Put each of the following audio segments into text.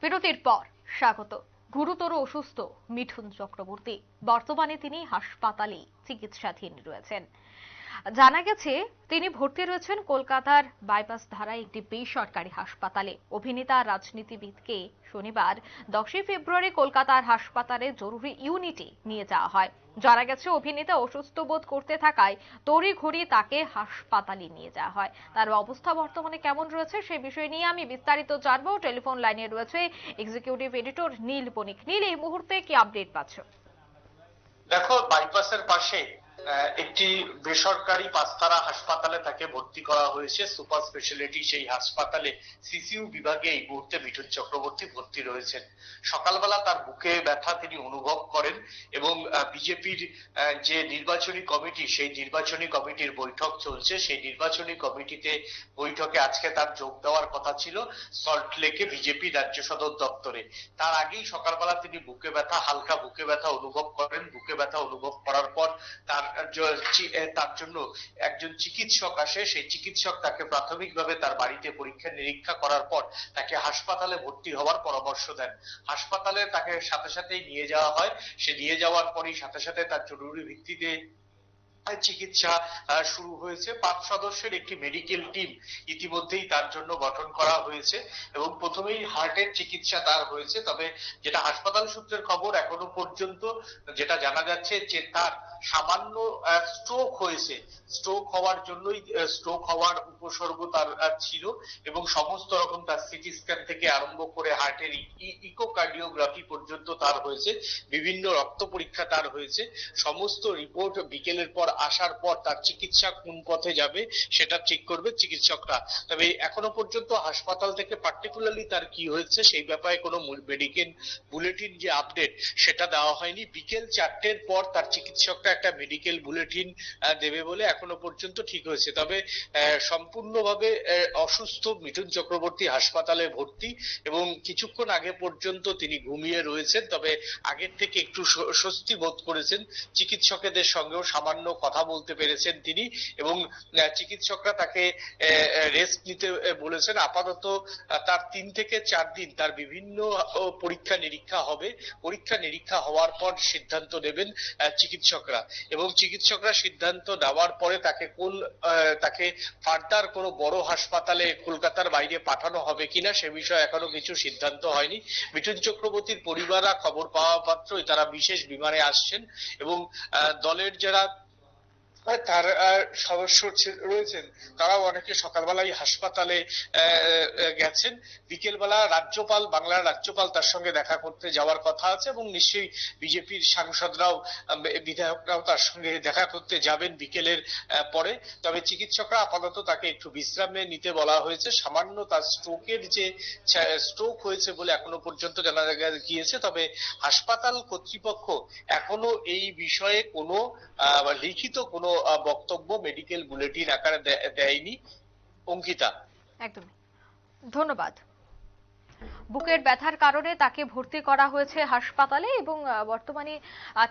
বিরতির পর স্বাগত। গুরুতর অসুস্থ মিঠুন চক্রবর্তী। বর্তমানে তিনি হাসপাতালে চিকিৎসাধীন রয়েছেন। জানা গেছে, তিনি ভর্তি রয়েছেন কলকাতার বাইপাস ধারায় একটি বেসরকারি হাসপাতালে। অভিনেতা রাজনীতিবিদকে শনিবার দশই ফেব্রুয়ারি কলকাতার হাসপাতালে জরুরি ইউনিটে নিয়ে যাওয়া হয়। জানা গেছে, অভিনেতা অসুস্থ বোধ করতে থাকায় তড়িঘড়ি তাকে হাসপাতালে নিয়ে যাওয়া হয়। তার অবস্থা বর্তমানে কেমন রয়েছে সে বিষয় নিয়ে আমি বিস্তারিত জানব। টেলিফোন লাইনে রয়েছে এক্সিকিউটিভ এডিটর নীল বণিক। নীল, এই মুহূর্তে কি আপডেট পাচ্ছ? দেখো, বাইপাসের পাশে একটি বেসরকারি পাঁচতারা হাসপাতালে তাকে ভর্তি করা হয়েছে। সুপার স্পেশালিটি সেই হাসপাতালে সিসিইউ বিভাগে এই মুহূর্তে মিঠুন চক্রবর্তী ভর্তি রয়েছেন। সকালবেলা তার বুকে ব্যথা তিনি অনুভব করেন এবং বিজেপির যে নির্বাচনী কমিটি, সেই নির্বাচনী কমিটির বৈঠক চলছে। সেই নির্বাচনী কমিটিতে বৈঠকে আজকে তার যোগ দেওয়ার কথা ছিল সল্টলেকে বিজেপি রাজ্য সদর দপ্তরে। তার আগেই সকালবেলা তিনি বুকে ব্যথা, হালকা বুকে ব্যথা অনুভব করেন। বুকে ব্যথা অনুভব করার পর তার তার জন্য একজন চিকিৎসক আসে, সেই চিকিৎসক তাকে প্রাথমিকভাবে তার বাড়িতে পরীক্ষা নিরীক্ষা করার পর তাকে হাসপাতালে ভর্তি হওয়ার পরামর্শ দেন। হাসপাতালে তাকে সাথে সাথেই নিয়ে যাওয়া হয়। সে নিয়ে যাওয়ার পরই সাথে সাথে তার জরুরি ভিত্তিতে চিকিৎসা শুরু হয়েছে। পাঁচ সদস্যের একটি মেডিকেল টিম ইতিমধ্যেই তার জন্য গঠন করা হয়েছে এবং প্রথমেই হার্টের চিকিৎসা তার হয়েছে। তবে যেটা হাসপাতাল সূত্রের খবর এখনও পর্যন্ত যেটা জানা যাচ্ছে যে তার সামান্য স্ট্রোক হয়েছে। স্ট্রোক হওয়ার জন্যই স্ট্রোক হওয়ার উপসর্গ তার ছিল এবং সমস্ত রকম তার সিটি স্ক্যান থেকে আরম্ভ করে হার্টের ইকোকার্ডিওগ্রাফি পর্যন্ত তার হয়েছে। বিভিন্ন রক্ত পরীক্ষা তার হয়েছে। সমস্ত রিপোর্ট বিকেলের পর আসার পর তার চিকিৎসা কোন পথে যাবে সেটা ঠিক করবে চিকিৎসকরা। তবে এখনও পর্যন্ত হাসপাতাল থেকে পার্টিকুলারলি তার কি হয়েছে সেই ব্যাপারে কোনো মেডিকেল বুলেটিন যে আপডেট সেটা দেওয়া হয়নি। বিকেল চারটের পর তার চিকিৎসকরা একটা মেডিকেল বুলেটিন দেবে বলে এখনও পর্যন্ত ঠিক হয়েছে। তবে সম্পূর্ণভাবে অসুস্থ মিঠুন চক্রবর্তী হাসপাতালে ভর্তি এবং কিছুক্ষণ আগে পর্যন্ত তিনি ঘুমিয়ে রয়েছেন। তবে আগের থেকে একটু স্বস্তি বোধ করেছেন চিকিৎসকেদের সঙ্গেও। সামান্য কথা বলতে পেরেছেন তিনি এবং চিকিৎসকরা তাকে রেস্ট নিতে বলেছেন। আপাতত তার তিন থেকে চার দিন তার বিভিন্ন পরীক্ষা নিরীক্ষা হবে। পরীক্ষা নিরীক্ষা হওয়ার পর সিদ্ধান্ত নেবেন চিকিৎসকরা এবং চিকিৎসকরা সিদ্ধান্ত নেওয়ার পরে তাকে কোন তাকে ফার্দার কোনো বড় হাসপাতালে কলকাতার বাইরে পাঠানো হবে কিনা সে বিষয়ে এখনও কিছু সিদ্ধান্ত হয়নি। মিঠুন চক্রবর্তীর পরিবাররা খবর পাওয়া মাত্রই তারা বিশেষ বিমানে আসছেন এবং দলের যারা তার সদস্য রয়েছেন। তারাও অনেকে সকালবেলায় হাসপাতালে গেছেন। বিকেলবেলা রাজ্যপাল, বাংলার রাজ্যপাল তার সঙ্গে দেখা করতে যাওয়ার কথা আছে এবং নিশ্চয়ই বিজেপির সাংসদরাও বিধায়করাও তার সঙ্গে দেখা করতে যাবেন বিকেলের পরে। তবে চিকিৎসকরা আপাতত তাকে একটু বিশ্রামে নিতে বলা হয়েছে। সামান্য তার স্ট্রোকের যে স্ট্রোক হয়েছে বলে এখনও পর্যন্ত জানা গিয়েছে। তবে হাসপাতাল কর্তৃপক্ষ এখনও এই বিষয়ে কোনো লিখিত কোনো বক্তব্য মেডিকেল বুলেটিন আকারে দেয়নি। অঙ্কিতা। একদমই ধন্যবাদ। বুকের ব্যথার কারণে তাকে ভর্তি করা হয়েছে হাসপাতালে এবং বর্তমানে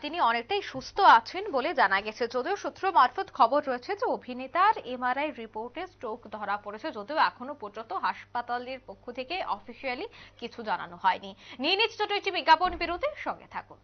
তিনি অনেকটাই সুস্থ আছেন বলে জানা গেছে। যদিও সূত্র মারফত খবর রয়েছে যে অভিনেতার এমআরআই রিপোর্টে স্ট্রোক ধরা পড়েছে, যদিও এখনও পর্যন্ত হাসপাতালের পক্ষ থেকে অফিসিয়ালি কিছু জানানো হয়নি। নিয়ে নিচ্ছে ছোট একটি বিজ্ঞাপন বিরতির সঙ্গে থাকুন।